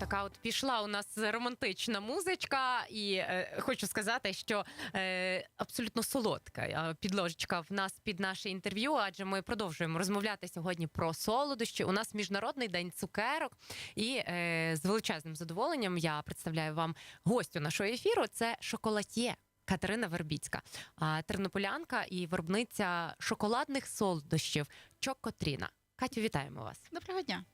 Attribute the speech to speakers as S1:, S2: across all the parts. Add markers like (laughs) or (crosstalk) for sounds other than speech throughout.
S1: така от пішла у нас романтична музичка, і е, хочу сказати, що е, абсолютно солодка е, підложечка в нас під наше інтерв'ю, адже ми продовжуємо розмовляти сьогодні про солодощі. У нас міжнародний день цукерок, і е, з величезним задоволенням я представляю вам гостю нашого ефіру. Це шоколад'є. Катерина Вербіцька, тернополянка і виробниця шоколадних солодощів Чокотріна. Катю, вітаємо вас.
S2: Доброго дня.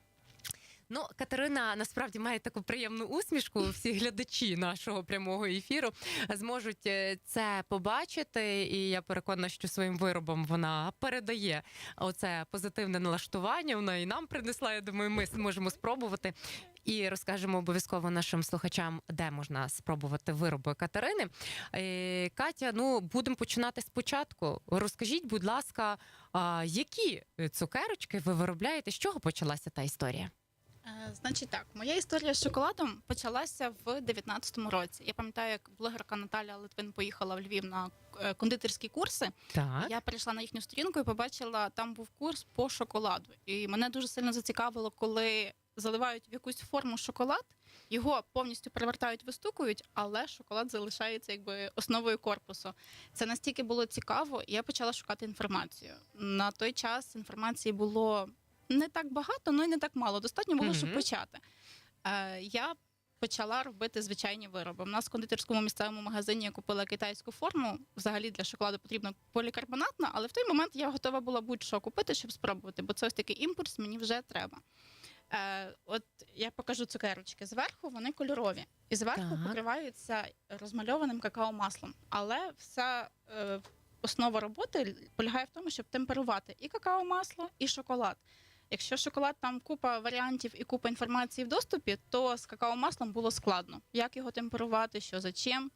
S1: Ну, Катерина насправді має таку приємну усмішку. Всі глядачі нашого прямого ефіру зможуть е, це побачити. І я переконана, що своїм виробом вона передає оце позитивне налаштування. Вона і нам принесла. Я думаю, ми зможемо спробувати. І розкажемо обов'язково нашим слухачам, де можна спробувати вироби Катерини. Е, Катя, ну будемо починати спочатку. Розкажіть, будь ласка, які цукерочки ви виробляєте? З чого почалася та історія?
S2: Е, Значить так, моя історія з шоколадом почалася в 19-му році. Я пам'ятаю, як блогерка Наталя Литвин поїхала в Львів на е, кондитерські курси.
S1: Так.
S2: Я перейшла на їхню сторінку і побачила, там був курс по шоколаду. І мене дуже сильно зацікавило, коли заливають в якусь форму шоколад, його повністю перевертають, вистукують, але шоколад залишається якби основою корпусу. Це настільки було цікаво, і я почала шукати інформацію. На той час інформації було не так багато, ну і не так мало. Достатньо було, щоб
S1: Мгм.
S2: почати. Е, я почала робити звичайні вироби. У нас в кондитерському місцевому магазині я купила китайську форму. Взагалі для шоколаду потрібна полікарбонатна, але в той момент я готова була будь-що купити, щоб спробувати, бо це ось такий імпульс, мені вже треба. Е, от я покажу цукерочки. Зверху вони кольорові, і зверху
S1: Так.
S2: покриваються розмальованим какао-маслом. Але вся е, основа роботи полягає в тому, щоб темперувати і какао-масло, і шоколад. Якщо шоколад там купа варіантів і купа інформації в доступі, то з какао-маслом було складно. Як його темперувати, що за чим.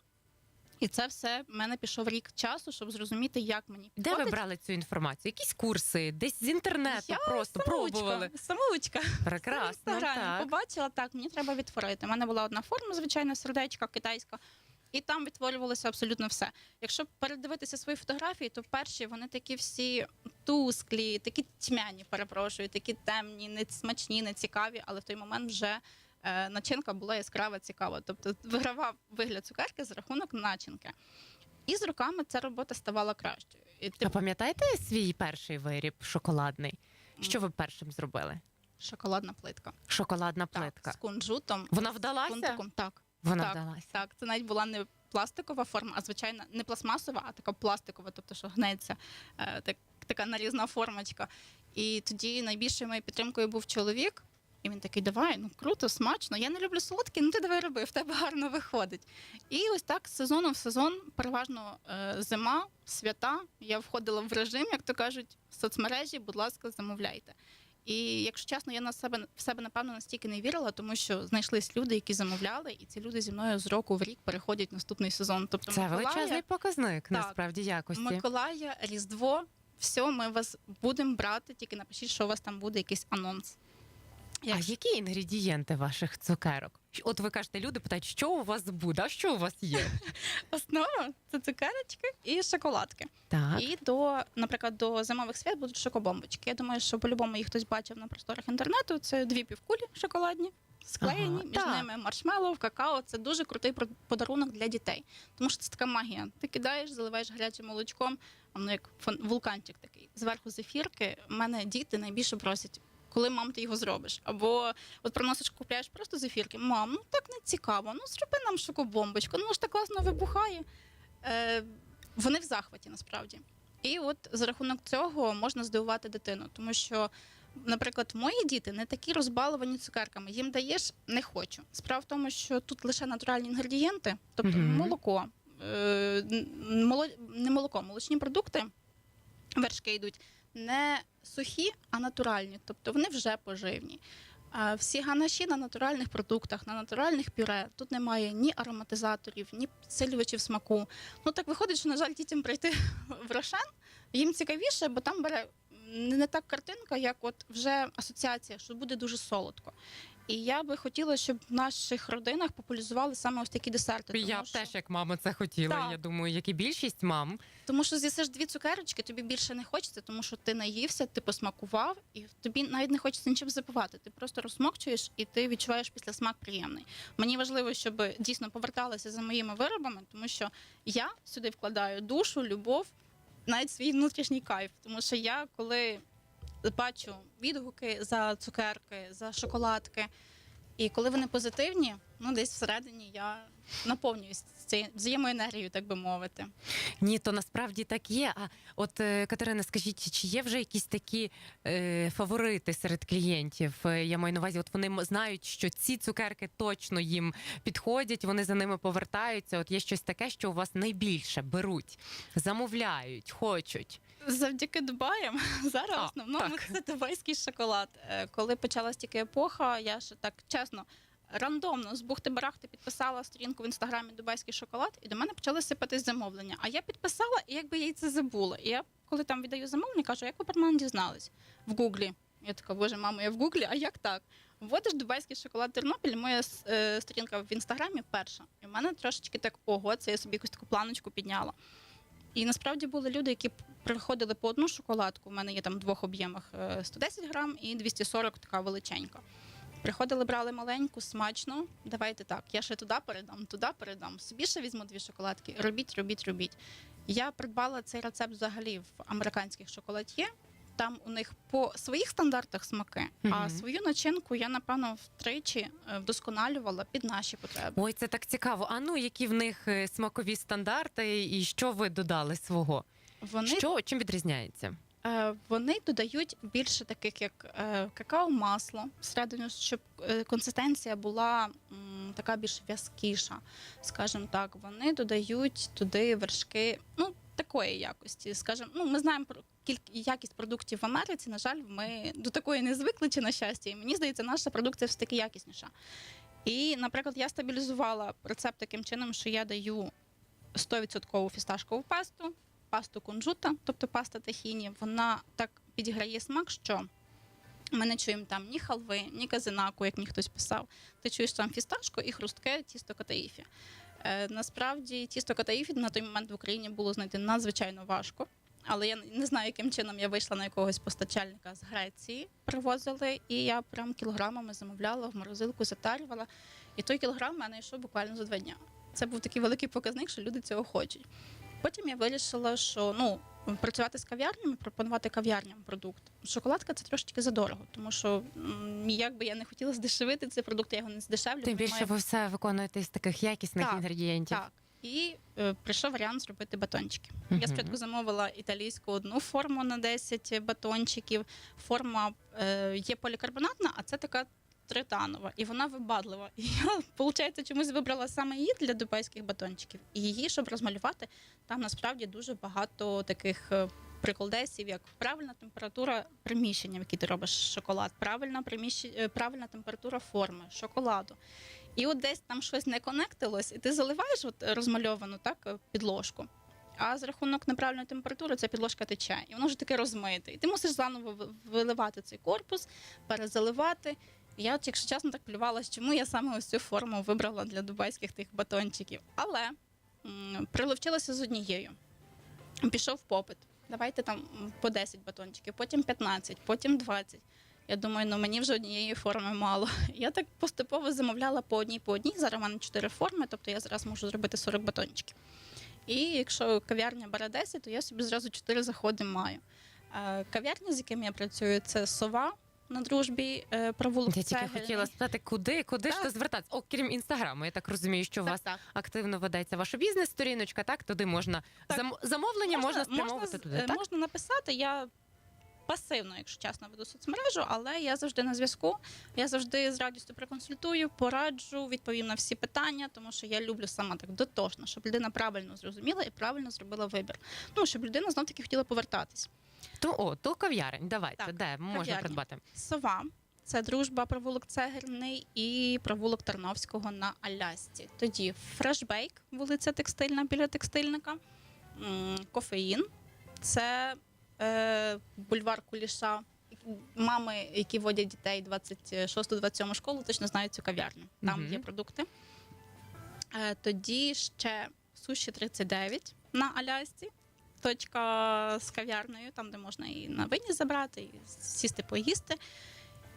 S2: І це все в мене пішов рік часу, щоб зрозуміти, як мені
S1: Де ви брали цю інформацію? Якісь курси, десь з інтернету
S2: Я
S1: просто
S2: самоучка,
S1: пробували.
S2: Самоучка.
S1: Прекрасно. Так.
S2: побачила, так, мені треба відтворити. У мене була одна форма, звичайно, сердечка китайська, і там відтворювалося абсолютно все. Якщо передивитися свої фотографії, то перші вони такі всі тусклі, такі тьмяні, перепрошую, такі темні, не смачні, не цікаві, але в той момент вже. е, Начинка була яскрава, цікава. Тобто вигравав вигляд цукерки за рахунок начинки. І з роками ця робота ставала кращою. І
S1: А
S2: типу,
S1: пам'ятаєте свій перший виріб шоколадний? Що ви першим зробили?
S2: шоколадна плитка.
S1: Шоколадна плитка.
S2: Так, з кунжутом.
S1: Вона
S2: з
S1: вдалася?
S2: фунтиком. Так.
S1: Вона
S2: так,
S1: вдалася.
S2: Так, це навіть була не пластикова форма, а звичайна не пластмасова, а така пластикова, тобто що гнеться е, так, така нарізна формочка. І тоді найбільшою моєю підтримкою був чоловік. І він такий, давай, ну круто, смачно. Я не люблю солодкі, ну ти давай роби, в тебе гарно виходить. І ось так з сезону в сезон, переважно е, зима, свята. Я входила в режим, як то кажуть, соцмережі, будь ласка, замовляйте. І якщо чесно, я на себе в себе напевно настільки не вірила, тому що знайшлись люди, які замовляли, і ці люди зі мною з року в рік переходять наступний сезон. Тобто
S1: Це
S2: Миколая,
S1: величезний показник,
S2: Так.
S1: насправді якості.
S2: Миколая, Різдво, все, ми вас будемо брати, тільки напишіть, що у вас там буде якийсь анонс.
S1: А які інгредієнти ваших цукерок? От ви кажете, люди питають, що у вас буде, а що у вас є? (laughs)
S2: Основа це цукерочки і шоколадки.
S1: Так.
S2: І до, наприклад, до зимових свят будуть шокобомбочки. Я думаю, що по-любому їх хтось бачив на просторах інтернету. Це дві півкулі шоколадні, склеєні,
S1: Ага,
S2: між
S1: так.
S2: ними маршмеллоу, какао. Це дуже крутий подарунок для дітей. Тому що це така магія. Ти кидаєш, заливаєш гарячим молочком, воно як вулканчик такий. Зверху зефірки. У мене діти найбільше просять. Коли мам ти його зробиш? Або от приносиш, купляєш просто зефірки. Мам, ну так не цікаво. Ну зроби нам шокобомбочку. Ну ж так класно вибухає. Е, вони в захваті насправді. І от за рахунок цього можна здивувати дитину, тому що, наприклад, мої діти не такі розбаловані цукерками. Їм даєш не хочу. Справа в тому, що тут лише натуральні інгредієнти, тобто
S1: Мгм. молоко,
S2: молоко, е, моло, не молоко, молочні продукти, вершки йдуть не сухі, а натуральні, тобто вони вже поживні. Всі ганаші на натуральних продуктах, на натуральних пюре. Тут немає ні ароматизаторів, ні підсилювачів смаку. Ну так виходить, що, на жаль, дітям прийти (laughs) в Рошен їм цікавіше, бо там бере не так картинка, як от вже асоціація, що буде дуже солодко. І я би хотіла, щоб в наших родинах популяризували саме ось такі десерти.
S1: Я
S2: тому
S1: б
S2: що-
S1: теж як мама це хотіла.
S2: Так.
S1: Я думаю, як і більшість мам.
S2: Тому що з'їсиш дві цукерочки, тобі більше не хочеться, тому що ти наївся, ти посмакував, і тобі навіть не хочеться нічим запивати. Ти просто розсмокчуєш і ти відчуваєш після смак приємний. Мені важливо, щоб дійсно поверталися за моїми виробами, тому що я сюди вкладаю душу, любов, навіть свій внутрішній кайф. Тому що я коли бачу відгуки за цукерки, за шоколадки, і коли вони позитивні, ну десь всередині я наповнююсь цією взаємоенергією, так би мовити.
S1: Ні, то насправді так є. А от е, Катерина, скажіть, чи є вже якісь такі е, фаворити серед клієнтів? Е, Я маю на увазі, от вони знають, що ці цукерки точно їм підходять, вони за ними повертаються. От є щось таке, що у вас найбільше беруть, замовляють, хочуть.
S2: Завдяки Дубаям (laughs) зараз
S1: А,
S2: в основному
S1: так.
S2: це дубайський шоколад. Е, Коли почалась тільки епоха, я ж так чесно. Рандомно з бухти-барахти підписала сторінку в інстаграмі Дубайський шоколад, і до мене почали сипатись замовлення. А я підписала, і якби я й це забула. І я, коли там віддаю замовлення, кажу, як ви про мене дізнались? В Гуглі. Я така, боже, мамо, я в Гуглі, а як так? Вводиш Дубайський шоколад Тернопіль, моя е, сторінка в інстаграмі перша. І в мене трошечки так, ого, це я собі якусь таку планочку підняла. І насправді були люди, які приходили по одну шоколадку. У мене є там в двох об'ємах е, 110 грам і 240 така величенька. Приходили, брали маленьку, смачно. Давайте так. Я ще туди передам, туди передам. Собі ще візьму дві шоколадки. Робіть, робіть, робіть. Я придбала цей рецепт взагалі в американських шоколад'є. Там у них по своїх стандартах смаки, а свою начинку я напевно втричі е, вдосконалювала під наші потреби.
S1: Ой, це так цікаво. А ну які в них е, смакові стандарти, і що ви додали свого?
S2: Вони
S1: Що чим відрізняється?
S2: Е, Вони додають більше таких, як е, какао-масло, всередину, щоб е, консистенція була м, така більш в'язкіша, скажімо так. Вони додають туди вершки, ну такої якості. Скажімо, ну ми знаємо про якість продуктів в Америці. На жаль, ми до такої не звикли чи на щастя. І мені здається, наша продукція все таки якісніша. І, наприклад, я стабілізувала рецепт таким чином, що я даю 100% фісташкову пасту, пасту кунжута, тобто паста тахіні, вона так підіграє смак, що ми не чуємо там ні халви, ні казинаку, як мені хтось писав. Ти чуєш там фісташку і хрустке тісто катаїфі. Е, насправді тісто катаїфід на той момент в Україні було знайти надзвичайно важко. Але я не знаю, яким чином я вийшла на якогось постачальника з Греції, привозили, і я прям кілограмами замовляла в морозилку, затарювала. І той кілограм в мене йшов буквально за два дня. Це був такий великий показник, що люди цього хочуть. Потім я вирішила, що ну працювати з кав'ярнями, пропонувати кав'ярням продукт. Шоколадка це трошечки задорого, тому що м, як би я не хотіла здешевити цей продукт, я його не здешевлю.
S1: Тим
S2: він
S1: більше
S2: має-
S1: ви все виконуєте з таких якісних
S2: Так,
S1: інгредієнтів.
S2: так. І е, прийшов варіант зробити батончики.
S1: Мгм.
S2: Я спочатку замовила італійську одну форму на 10 батончиків. Форма е, є полікарбонатна, а це така тританова, і вона вибадлива. І я, (laughs) виходить, чомусь вибрала саме її для дубайських батончиків. І її, щоб розмалювати, там насправді дуже багато таких. е, Приколдесів, як правильна температура приміщення, в якій ти робиш шоколад, правильна приміщення, правильна температура форми шоколаду. І от десь там щось не конектилось, і ти заливаєш от розмальовану так е, підложку. А з рахунок неправильної температури ця підложка тече, і воно вже таке розмите. І ти мусиш заново виливати цей корпус, перезаливати. Я, якщо чесно, так плювалася, чому я саме ось цю форму вибрала для дубайських тих батончиків. Але м, приловчилася з однією. Пішов попит. Давайте там по 10 батончиків, потім 15, потім 20. Я думаю, ну мені вже однієї форми мало. (laughs) Я так поступово замовляла по одній по одній. Зараз у мене 4 форми, тобто я зараз можу зробити 40 батончиків. І якщо кав'ярня бере 10, то я собі зразу 4 заходи маю. Е, Кав'ярня, з якими я працюю, це сова на дружбі, е, провулок
S1: Я тільки
S2: Цегельний.
S1: хотіла спитати, куди, куди ж ти звертатися? Окрім інстаграму, я так розумію, що у
S2: Так,
S1: вас
S2: так.
S1: активно ведеться ваша бізнес-сторіночка, так? Туди можна
S2: Так.
S1: зам- замовлення можна, спрямовувати
S2: з-
S1: туди,
S2: е,
S1: так?
S2: можна написати. Я пасивно, якщо чесно, веду соцмережу, але я завжди на зв'язку. Я завжди з радістю проконсультую, пораджу, відповім на всі питання, тому що я люблю сама так дотошно, щоб людина правильно зрозуміла і правильно зробила вибір. Ну щоб людина знов таки хотіла повертатись.
S1: То о, то кав'ярень. Давайте,
S2: Так,
S1: де можна
S2: кав'ярня.
S1: придбати?
S2: Сова. Це дружба провулок Цегерний і провулок Тарновського на Алясці. Тоді фрешбейк, вулиця Текстильна біля текстильника, М, кофеїн. Це е, бульвар Куліша. мами, які водять дітей 26-27 школу, точно знають цю кав'ярню. Там
S1: Мгм.
S2: є продукти. Е, Тоді ще суші 39 на Алясці. Точка з кав'ярнею, там де можна і на вині забрати, і сісти поїсти.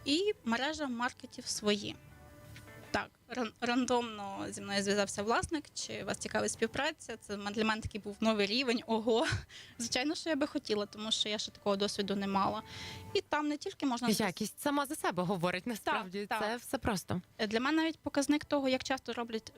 S2: І мережа маркетів свої. Так, рандомно зі мною зв'язався власник. Чи вас цікавить співпраця? Це для мене такий був новий рівень. Ого, (laughs) звичайно, що я би хотіла, тому що я ще такого досвіду не мала. І там не тільки можна
S1: Якість сама за себе говорить. Насправді
S2: так.
S1: це все просто.
S2: Для мене навіть показник того, як часто роблять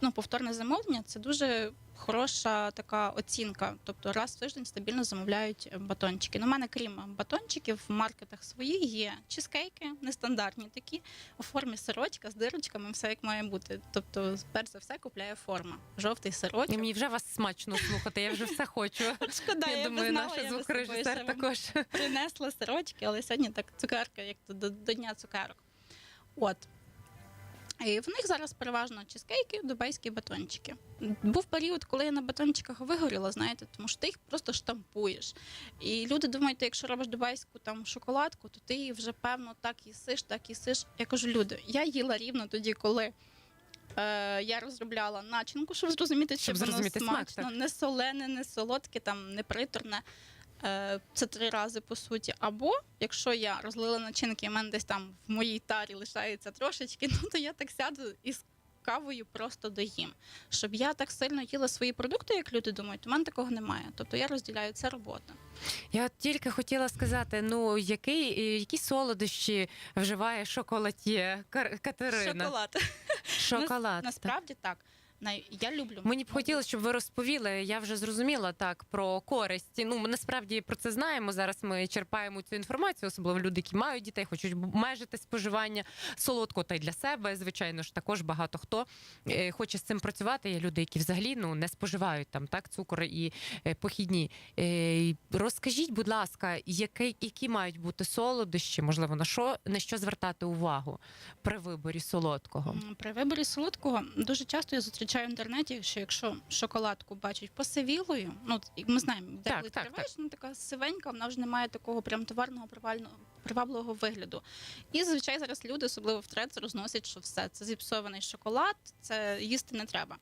S2: ну, повторне замовлення, це дуже хороша така оцінка. Тобто раз в тиждень стабільно замовляють батончики. Ну, у мене, крім батончиків, в маркетах свої є чизкейки, нестандартні такі, у формі сирочка з дирочками, все як має бути. Тобто, перш за все, купляє форма. Жовтий сирочок.
S1: мені вже вас смачно слухати. Я вже все хочу. (laughs)
S2: Шкода,
S1: я, думаю,
S2: знала,
S1: наша звукорежисер також.
S2: принесла сирочки, але сьогодні так цукерка, як до дня цукерок. От. І в них зараз переважно чизкейки, дубайські батончики. Був період, коли я на батончиках вигоріла, знаєте, тому що ти їх просто штампуєш. І люди думають, ти якщо робиш дубайську там шоколадку, то ти її вже певно так їсиш, так їсиш. Я кажу, люди, я їла рівно тоді, коли. Е, я розробляла начинку, щоб зрозуміти, чи
S1: Щоб
S2: воно
S1: зрозуміти смак,
S2: смачно, не солене, не солодке, там не приторне. Е, Це три рази по суті. Або якщо я розлила начинки, і в мене десь там в моїй тарі лишається трошечки, (laughs) ну то я так сяду із кавою просто доїм. Щоб я так сильно їла свої продукти, як люди думають, у мене такого немає. Тобто я розділяю це робота.
S1: Я от тільки хотіла сказати: ну який, е, які солодощі вживає шоколад'є Кар- Катерина?
S2: Шоколад. (laughs)
S1: Шоколад. так.
S2: Насправді так. Я люблю.
S1: Мені б хотілося, щоб ви розповіли. Я вже зрозуміла так про користь. Ну ми насправді про це знаємо. Зараз ми черпаємо цю інформацію, особливо люди, які мають дітей, хочуть межити споживання солодкого та й для себе. Звичайно ж, також багато хто е, хоче з цим працювати. Є люди, які взагалі ну не споживають там так цукор і е, похідні. Е, Розкажіть, будь ласка, які, які мають бути солодощі, можливо, на що на що звертати увагу при виборі солодкого?
S2: При виборі солодкого дуже часто я зустрічаю в інтернеті, що якщо шоколадку бачать посивілою, ну ми знаємо, де
S1: Так,
S2: триваєш,
S1: так,
S2: вона така сивенька, вона вже не має такого прям товарного привального привабливого вигляду. І зазвичай зараз люди, особливо в трец, розносять, що все це зіпсований шоколад, це їсти не треба.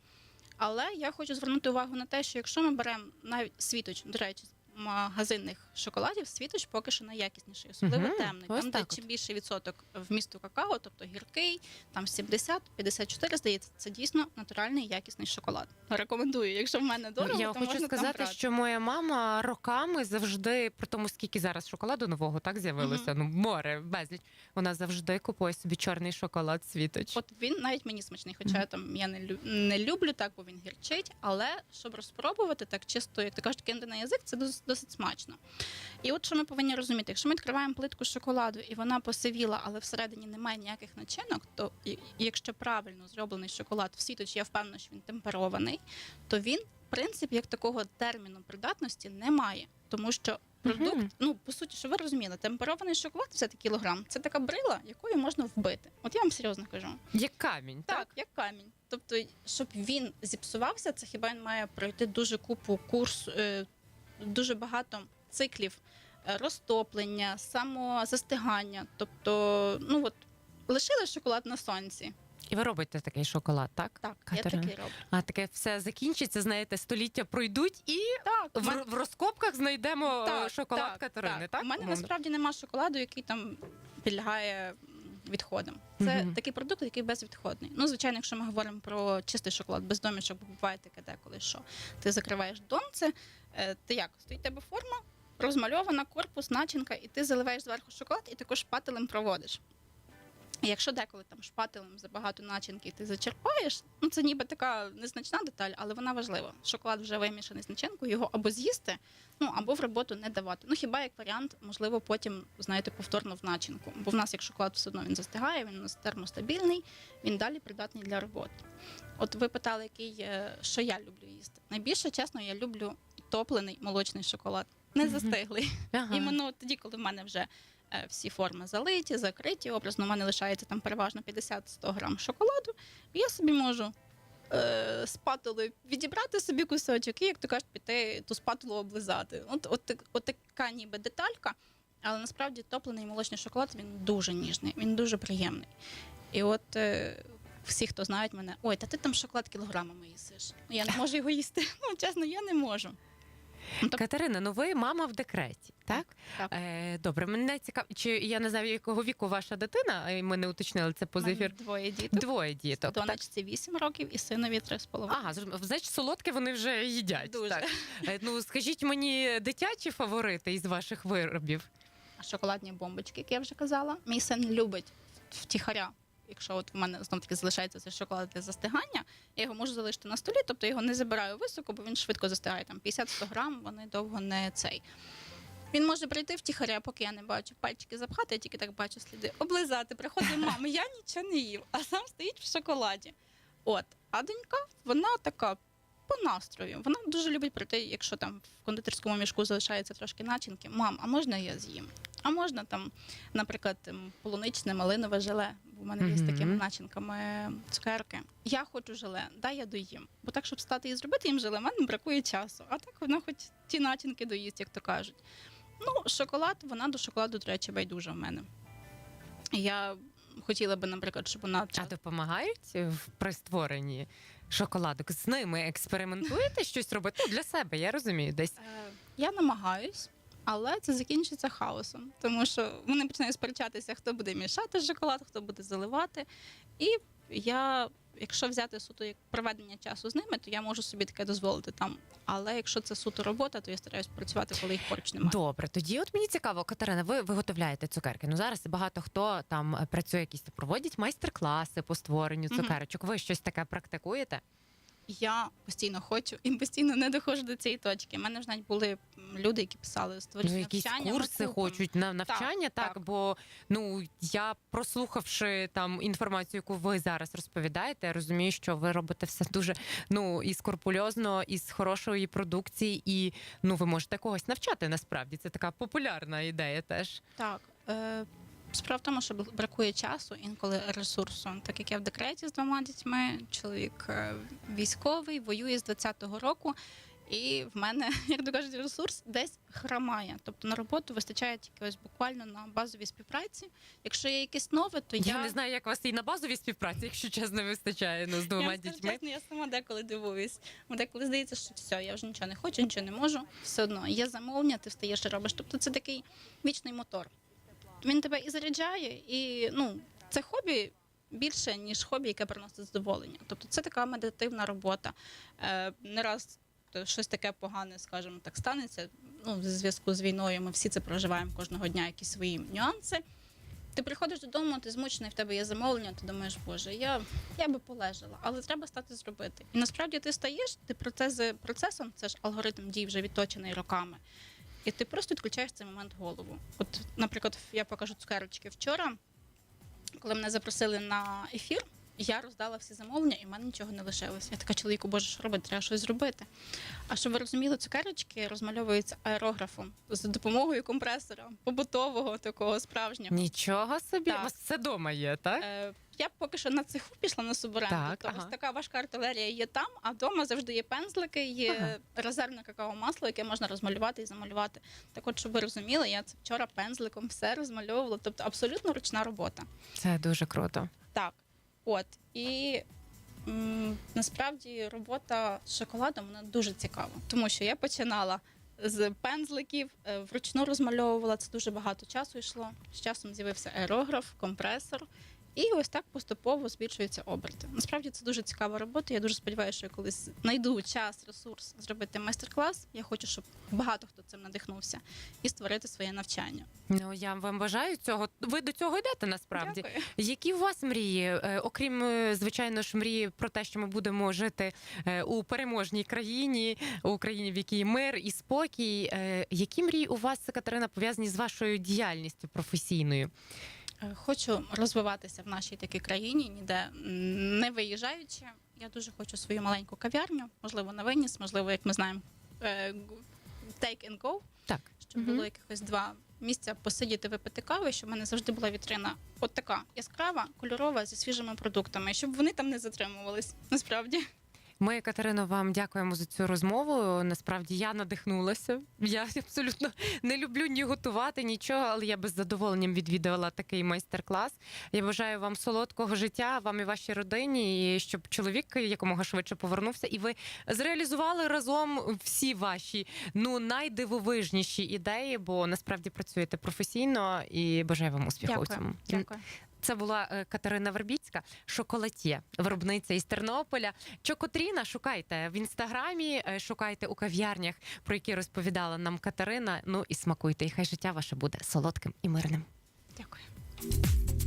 S2: Але я хочу звернути увагу на те, що якщо ми беремо навіть світоч, до речі, магазинних шоколадів, світоч поки що найякісніший, особливо
S1: Мгм,
S2: темний.
S1: ось
S2: Там, де
S1: так
S2: чим більший відсоток вмісту какао, тобто гіркий, там 70-54, здається, це дійсно натуральний якісний шоколад. Рекомендую, якщо в мене дорого,
S1: Я
S2: то
S1: хочу
S2: можна там
S1: сказати,
S2: брати.
S1: що моя мама роками завжди, при тому, скільки зараз шоколаду нового так з'явилося, ну море безліч. Вона завжди купує собі чорний шоколад світоч.
S2: От він навіть мені смачний, хоча там я не, лю- не люблю так, бо він гірчить, але щоб розпробувати так чисто, як ти кажуть, кинути на язик, це дос- досить смачно. І от що ми повинні розуміти, якщо ми відкриваємо плитку шоколаду і вона посивіла, але всередині немає ніяких начинок, то якщо правильно зроблений шоколад в світоч, я впевнена, що він темперований, то він, в принципі, як такого терміну придатності немає. Тому що продукт,
S1: Мгм.
S2: ну по суті, що ви розуміли, темперований шоколад, це кілограм, це така брила, якою можна вбити. От я вам серйозно кажу.
S1: Як камінь, так?
S2: Так, як камінь. Тобто, щоб він зіпсувався, це хіба він має пройти дуже купу курс, е, дуже багато циклів е, розтоплення, самозастигання. Тобто, ну от лишили шоколад на сонці.
S1: І ви робите такий шоколад, так?
S2: Так,
S1: Катерина.
S2: я такий роблю.
S1: А таке все закінчиться, знаєте, століття пройдуть, і
S2: Так,
S1: в, в розкопках знайдемо е,
S2: Так,
S1: шоколад
S2: так,
S1: Катерини. Так,
S2: У мене
S1: умовно?
S2: насправді нема шоколаду, який там підлягає відходам. Це
S1: Мгм.
S2: такий продукт, який безвідходний. Ну, звичайно, якщо ми говоримо про чистий шоколад, без домішок, бо буває таке деколи, що ти закриваєш донце, е, ти як? Стоїть тебе форма, розмальована, корпус, начинка, і ти заливаєш зверху шоколад і також шпателем проводиш. І якщо деколи там шпателем забагато начинки ти зачерпаєш, ну це ніби така незначна деталь, але вона важлива. Шоколад вже вимішаний з начинкою, його або з'їсти, ну або в роботу не давати. Ну хіба як варіант, можливо, потім знаєте, повторно в начинку. Бо в нас як шоколад все одно він застигає, він у нас термостабільний, він далі придатний для роботи. От ви питали, який е, що я люблю їсти. Найбільше, чесно, я люблю топлений молочний шоколад, не
S1: Мгм.
S2: застиглий.
S1: Ага.
S2: Іменно тоді, коли в мене вже е, всі форми залиті, закриті, образно, в мене лишається там переважно 50-100 грам шоколаду, і я собі можу е, спатулою відібрати собі кусочок і, як то кажуть, піти ту спатулу облизати. От, от, от така ніби деталька. Але насправді топлений молочний шоколад він дуже ніжний, він дуже приємний. І от е, всі, хто знають мене, ой, та ти там шоколад кілограмами їсиш. Я не можу його їсти. (laughs) Ну чесно, я не можу. Ну,
S1: Катерина, ну ви мама в декреті, так?
S2: так.
S1: Е, добре, мене цікаво, чи я не знаю, якого віку ваша дитина, і ми не уточнили це поза ефір.
S2: двоє діток.
S1: Двоє діток.
S2: Донечці 8 років і синові 3,5.
S1: Ага, значить, солодке вони вже їдять.
S2: Дуже.
S1: Так. Е, Ну скажіть мені дитячі фаворити із ваших виробів.
S2: шоколадні бомбочки, як я вже казала. Мій син любить втіхаря. Якщо от в мене знов таки залишається цей шоколад для застигання, я його можу залишити на столі, тобто його не забираю високо, бо він швидко застигає. Там 50-100 грам, вони довго не цей. Він може прийти втіхаря, поки я не бачу, пальчики запхати, я тільки так бачу сліди. Облизати, приходить мама, я нічого не їв, а сам стоїть в шоколаді. От, а донька, вона така по настрою. Вона дуже любить прийти, якщо там в кондитерському мішку залишається трошки начинки. Мам, а можна я з'їм? А можна там, наприклад, полуничне, малинове желе. Бо У мене є з такими начинками цукерки. Я хочу желе, дай я доїм. Бо так, щоб стати і зробити їм желе, в мене бракує часу. А так вона хоч ті начинки доїсть, як то кажуть. Ну, шоколад, вона до шоколаду, до речі, байдужа в мене. Я хотіла би, наприклад, щоб вона
S1: А допомагають в при створенні шоколадок? З ними експериментуєте щось робити? Ну, для себе, я розумію, десь.
S2: Е, Я намагаюсь, але це закінчиться хаосом, тому що вони починають сперечатися, хто буде мішати шоколад, хто буде заливати. І я, якщо взяти суто як проведення часу з ними, то я можу собі таке дозволити там. Але якщо це суто робота, то я стараюсь працювати, коли їх поруч немає.
S1: Добре, тоді от мені цікаво, Катерина, ви виготовляєте цукерки. Ну зараз багато хто там е, працює, якісь проводять майстер-класи по створенню цукерочок. Ви щось таке практикуєте?
S2: Я постійно хочу і постійно не доходжу до цієї точки. У мене ж навіть були люди, які писали створюють
S1: Ну, якісь
S2: навчання.
S1: курси
S2: купимо».
S1: хочуть на навчання, так,
S2: так.
S1: бо ну я прослухавши там інформацію, яку ви зараз розповідаєте, я розумію, що ви робите все дуже ну і скрупульозно, і з хорошої продукції, і ну ви можете когось навчати. Насправді це така популярна ідея. Теж
S2: Так. Е, справа в тому, що бракує часу, інколи ресурсу. Так як я в декреті з двома дітьми, чоловік е, військовий, воює з 20-го року. І в мене, (laughs) як то кажуть, ресурс десь хромає. Тобто на роботу вистачає тільки ось буквально на базовій співпраці. Якщо є якесь нове, то
S1: я,
S2: я,
S1: не знаю, як у вас і на базовій співпраці, якщо чесно, вистачає ну з двома
S2: скажу
S1: дітьми.
S2: чесно, я сама деколи дивуюсь. Бо деколи здається, що все, я вже нічого не хочу, нічого не можу. Все одно є замовлення, ти встаєш і робиш. Тобто це такий вічний мотор. Він тебе і заряджає, і ну, це хобі більше, ніж хобі, яке приносить задоволення. Тобто це така медитативна робота. Е, не раз то щось таке погане, скажімо так, станеться. Ну, в зв'язку з війною ми всі це проживаємо кожного дня, якісь свої нюанси. Ти приходиш додому, ти змучений, в тебе є замовлення, ти думаєш, боже, я, я би полежала, але треба стати зробити. І насправді ти стаєш, ти процеси процесом, це ж алгоритм дій вже відточений роками. І ти просто відключаєш в цей момент голову. От, наприклад, я покажу цукерочки вчора, коли мене запросили на ефір, я роздала всі замовлення, і в мене нічого не лишилося. Я така чоловіку, боже, що робити? Треба щось зробити. А щоб ви розуміли, цукерочки розмальовуються аерографом за допомогою компресора, побутового такого справжнього.
S1: Нічого собі,
S2: Так.
S1: у вас все вдома є, так?
S2: Е, я поки що на цеху пішла на суборенду.
S1: Так,
S2: то
S1: ага.
S2: ось така важка артилерія є там, а вдома завжди є пензлики, є
S1: Ага.
S2: резервне какао масло, яке можна розмалювати і замалювати. Так от, щоб ви розуміли, я це вчора пензликом все розмальовувала. Тобто абсолютно ручна робота.
S1: Це дуже круто.
S2: Так, от і. Насправді робота з шоколадом вона дуже цікава, тому що я починала з пензликів, е, вручну розмальовувала це дуже багато часу йшло. З часом з'явився аерограф, компресор, і ось так поступово збільшуються оберти. Насправді це дуже цікава робота. Я дуже сподіваюся, що я колись знайду час, ресурс зробити майстер-клас. Я хочу, щоб багато хто цим надихнувся і створити своє навчання.
S1: Ну я вам бажаю цього. Ви до цього йдете насправді.
S2: Дякую.
S1: Які у вас мрії? Е, Окрім е, звичайно ж мрії про те, що ми будемо жити е, у переможній країні, у країні, в якій мир і спокій. Які мрії у вас, Катерина, пов'язані з вашою діяльністю професійною?
S2: Е, Хочу розвиватися в нашій такій країні, ніде не виїжджаючи. Я дуже хочу свою маленьку кав'ярню, можливо, на виніс, можливо, як ми знаємо, е, take and go,
S1: Так.
S2: щоб
S1: Мгм.
S2: було якихось два місця посидіти, випити кави, щоб в мене завжди була вітрина от така яскрава, кольорова зі свіжими продуктами, щоб вони там не затримувались. Насправді
S1: Ми, Катерино, вам дякуємо за цю розмову. Насправді я надихнулася. Я (laughs) абсолютно не люблю ні готувати, нічого, але я би з задоволенням відвідувала такий майстер-клас. Я бажаю вам солодкого життя, вам і вашій родині, і щоб чоловік якомога швидше повернувся, і ви зреалізували разом всі ваші ну найдивовижніші ідеї, бо насправді працюєте професійно і бажаю вам успіху у цьому.
S2: Дякую.
S1: Це була е, Катерина Вербіцька, шоколад'є, виробниця із Тернополя. Чокотріна шукайте в інстаграмі, е, шукайте у кав'ярнях, про які розповідала нам Катерина. Ну і смакуйте. І хай життя ваше буде солодким і мирним.
S2: Дякую.